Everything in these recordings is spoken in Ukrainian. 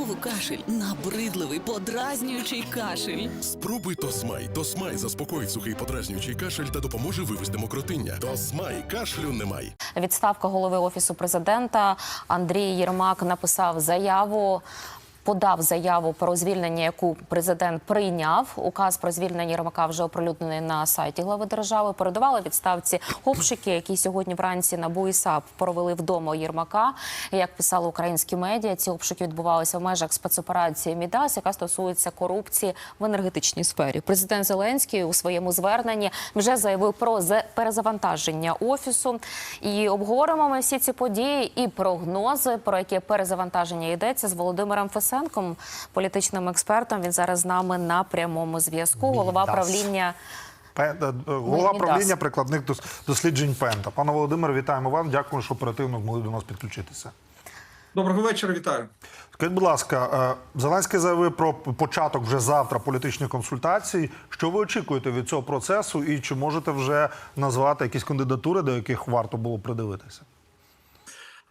Знову кашель, набридливий, подразнюючий кашель. Спробуй Тосмай. Тосмай заспокоїть сухий подразнюючий кашель та допоможе вивести мокротиння. Тосмай кашлю немає. Відставка голови офісу президента Андрій Єрмак написав заяву. Подав заяву про звільнення, яку президент прийняв. Указ про звільнення Єрмака вже оприлюднений на сайті глави держави. Передавали відставці обшуки, які сьогодні вранці НАБУ і САП провели вдома Єрмака. Як писали українські медіа, ці обшуки відбувалися в межах спецоперації Мідас, яка стосується корупції в енергетичній сфері. Президент Зеленський у своєму зверненні вже заявив про перезавантаження офісу. І обговоримо ми всі ці події і прогнози, про яке перезавантаження йдеться з Володимиром Фесенком, політичним експертом. Він зараз з нами на прямому зв'язку. Голова Мідас. правління. Е, Голова правління прикладних досліджень Пента. Пане Володимире, вітаємо вас. Дякую, що оперативно змогли до нас підключитися. Доброго вечора, вітаю. Скажіть, будь ласка, е, Зеленський заявив про початок вже завтра політичних консультацій. Що ви очікуєте від цього процесу, і чи можете вже назвати якісь кандидатури, до яких варто було придивитися?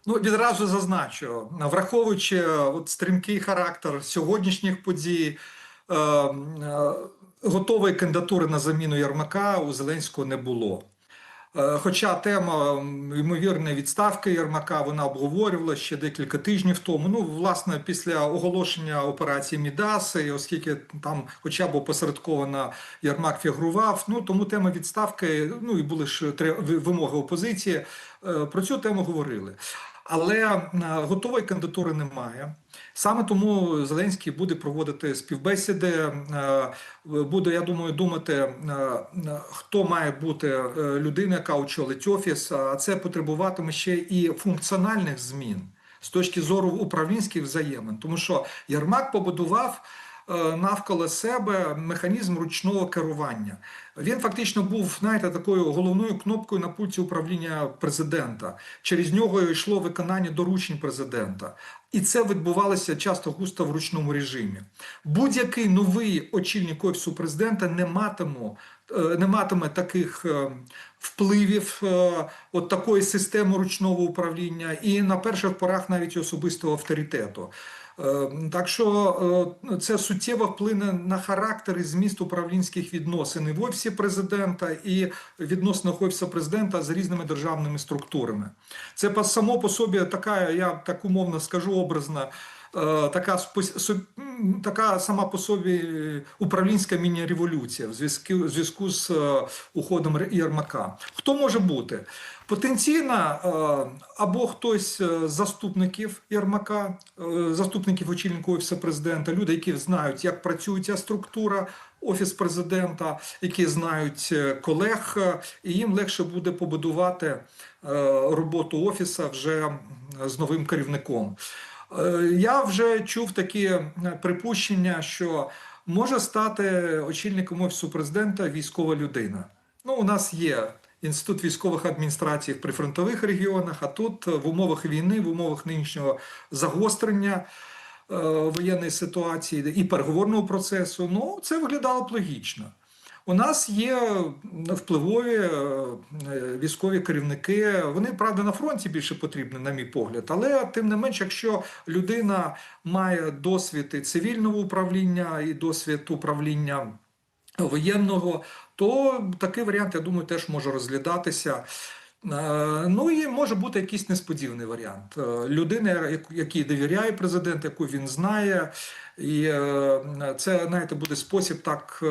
Ну відразу зазначу, враховуючи е, от стрімкий характер сьогоднішніх подій, е, е, готової кандидатури на заміну Ярмака у Зеленського не було. Е, Хоча тема ймовірної відставки Єрмака вона обговорювала ще декілька тижнів тому. Ну, власне, після оголошення операції Мідас, і оскільки там, хоча б опосередковано Єрмак фігурував, ну тому тема відставки, ну і були ж три вимоги опозиції. е, Про цю тему говорили. Але е, готової кандидатури немає. Саме тому Зеленський буде проводити співбесіди. е, Буде, я думаю, думати, е, хто має бути людина, яка очолить офіс. А це потребуватиме ще і функціональних змін з точки зору управлінських взаємин. Тому що Єрмак побудував навколо себе механізм ручного керування. Він фактично був, знаєте, такою головною кнопкою на пульті управління президента. Через нього йшло виконання доручень президента. І це відбувалося часто густо в ручному режимі. Будь-який новий очільник офісу президента не матиме, е, не матиме таких е, впливів, е, от такої системи ручного управління, і на перших порах навіть особистого авторитету. Е, Так що е, це суттєво вплине на характер і зміст управлінських відносин і в офісі президента і відносинах офісу президента з різними державними структурами. Це само по собі така, я так умовно скажу образно. Е, Така така сама по собі управлінська міні-революція в зв'язку, зв'язку з е, уходом Єрмака. Хто може бути? Потенційно е, або хтось з заступників Єрмака, заступників очільника офісу президента, люди, які знають, як працює ця структура. Офіс президента, які знають колег, і їм легше буде побудувати роботу офіса вже з новим керівником. Е, Я вже чув такі е, припущення, що може стати очільником офісу президента військова людина. Ну, у нас є інститут військових адміністрацій в прифронтових регіонах, а тут е, в умовах війни, в умовах нинішнього загострення воєнної ситуації і переговорного процесу, ну це виглядало б логічно. У нас є впливові е, військові керівники. Вони правда на фронті більше потрібні, на мій погляд. Але тим не менш, якщо людина має досвід і цивільного управління, і досвід управління воєнного, то такий варіант, я думаю, теж може розглядатися. Е, Ну і може бути якийсь несподіваний варіант. Е, Людина, якій довіряє президент, яку він знає, і е, це, знаєте, буде спосіб так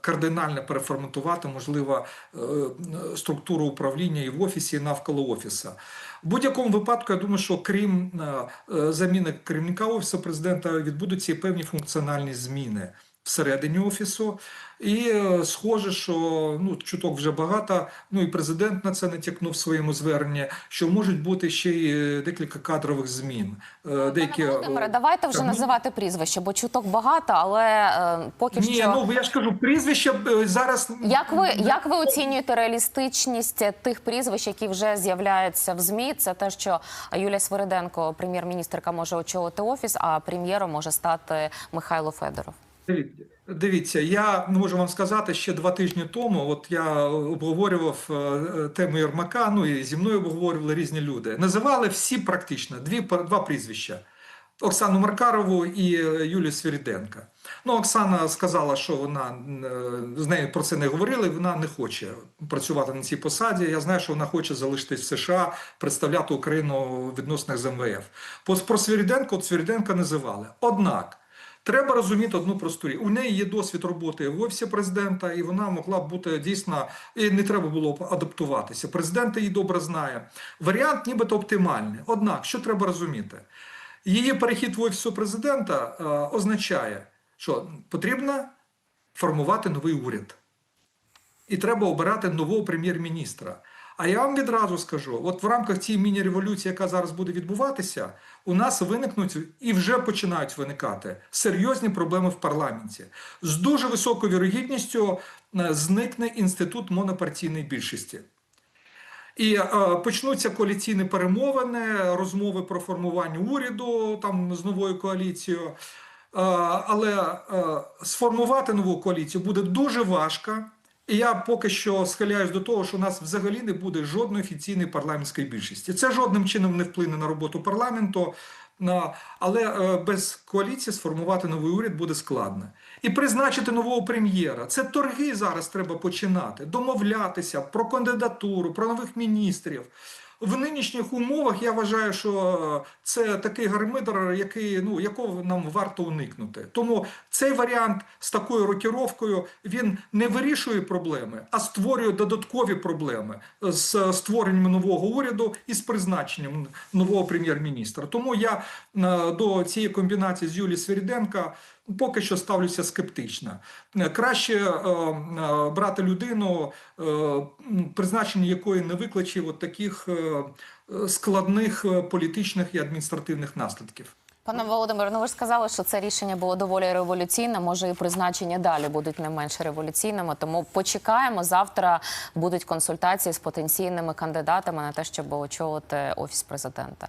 кардинально переформатувати, можливо, структуру управління і в офісі, і навколо офіса. В будь-якому випадку, я думаю, що крім заміни керівника офісу президента, відбудуться і певні функціональні зміни всередині офісу. І е, схоже, що ну чуток вже багато. Ну і президент на це натякнув в своєму зверненні, що можуть бути ще й е, декілька кадрових змін. Е, Деякі Володимире, давайте вже ну- називати прізвище, бо чуток багато, але поки ні, що. ну я ж кажу, прізвище зараз Як ви як ви оцінюєте реалістичність тих прізвищ, які вже з'являються в змі? Це те, що Юлія Свириденко, прем'єр-міністрка, може очолити офіс, а прем'єром може стати Михайло Федоров. Дивіться, я можу вам сказати, ще два тижні тому. От я обговорював е, тему Єрмака. Ну і зі мною обговорювали різні люди. Називали всі практично дві два прізвища. Оксану Маркарову і е, Юлію Свіріденка. Ну, Оксана сказала, що вона е, з нею про це не говорили, вона не хоче працювати на цій посаді. Я знаю, що вона хоче залишитись в США, представляти Україну в відносинах з МВФ. Про Свіріденко, Свіріденка називали. Однак. Треба розуміти одну просту річ. У неї є досвід роботи в офісі президента, і вона могла б бути дійсно, і не треба було б адаптуватися. Президент її добре знає. Варіант нібито оптимальний. Однак, що треба розуміти? Її перехід в офісу президента е, означає, що потрібно формувати новий уряд. І треба обирати нового прем'єр-міністра. А я вам відразу скажу: от в рамках цієї міні-революції, яка зараз буде відбуватися, у нас виникнуть і вже починають виникати серйозні проблеми в парламенті. З дуже високою вірогідністю е, зникне інститут монопартійної більшості. І е, почнуться коаліційні перемовини, розмови про формування уряду там з новою коаліцією. Е, але е, сформувати нову коаліцію буде дуже важко. І я поки що схиляюсь до того, що у нас взагалі не буде жодної офіційної парламентської більшості. Це жодним чином не вплине на роботу парламенту. Але е, без коаліції сформувати новий уряд буде складно. І призначити нового прем'єра. Це торги зараз треба починати, домовлятися про кандидатуру, про нових міністрів. В нинішніх умовах я вважаю, що це такий гармидер, який ну якого нам варто уникнути. Тому цей варіант з такою рокіровкою він не вирішує проблеми, а створює додаткові проблеми з створенням нового уряду і з призначенням нового прем'єр-міністра. Тому я е, до цієї комбінації з Юлією Свиріденка поки що ставлюся скептично. Е, Краще е, е, брати людину, призначення якої не викличе от таких складних політичних і адміністративних наслідків. Пане Володимире, ну ви ж сказали, що це рішення було доволі революційне. Може, і призначення далі будуть не менш революційними. Тому почекаємо. Завтра будуть консультації з потенційними кандидатами на те, щоб очолити офіс президента.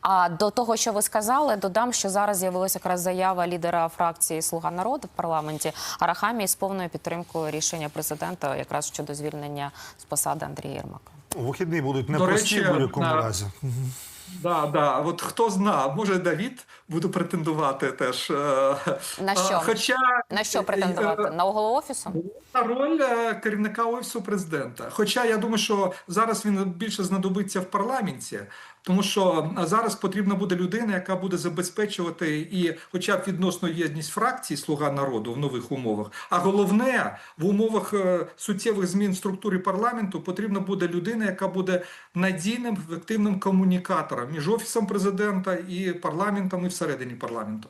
А до того, що ви сказали, додам, що зараз з'явилася якраз заява лідера фракції Слуга народу в парламенті Арахамії з повною підтримкою рішення президента, якраз щодо звільнення з посади Андрія Єрмака. Вихідні будуть непрості будь-якому разі. Да, да. От хто зна, може Давід буде претендувати теж. е, На е, що? Хоча На що е, претендувати? На голову офісу? на роль керівника офісу президента. Хоча я думаю, що зараз він більше знадобиться в парламенті, тому що зараз потрібна буде людина, яка буде забезпечувати і, хоча б відносно єдність фракції Слуга народу в нових умовах. А головне в умовах е, суттєвих змін в структурі парламенту потрібна буде людина, яка буде надійним ефективним комунікатором між офісом президента і парламентом, і всередині парламенту.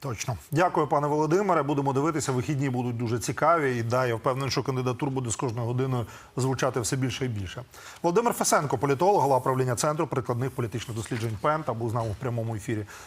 Точно. Дякую, пане Володимире. Будемо дивитися. Вихідні будуть дуже цікаві. І да, я впевнений, що кандидатур буде з кожною годиною звучати все більше і більше. Володимир Фесенко, політолог, голова правління центру прикладних політичних досліджень ПЕН, та був з нами в прямому ефірі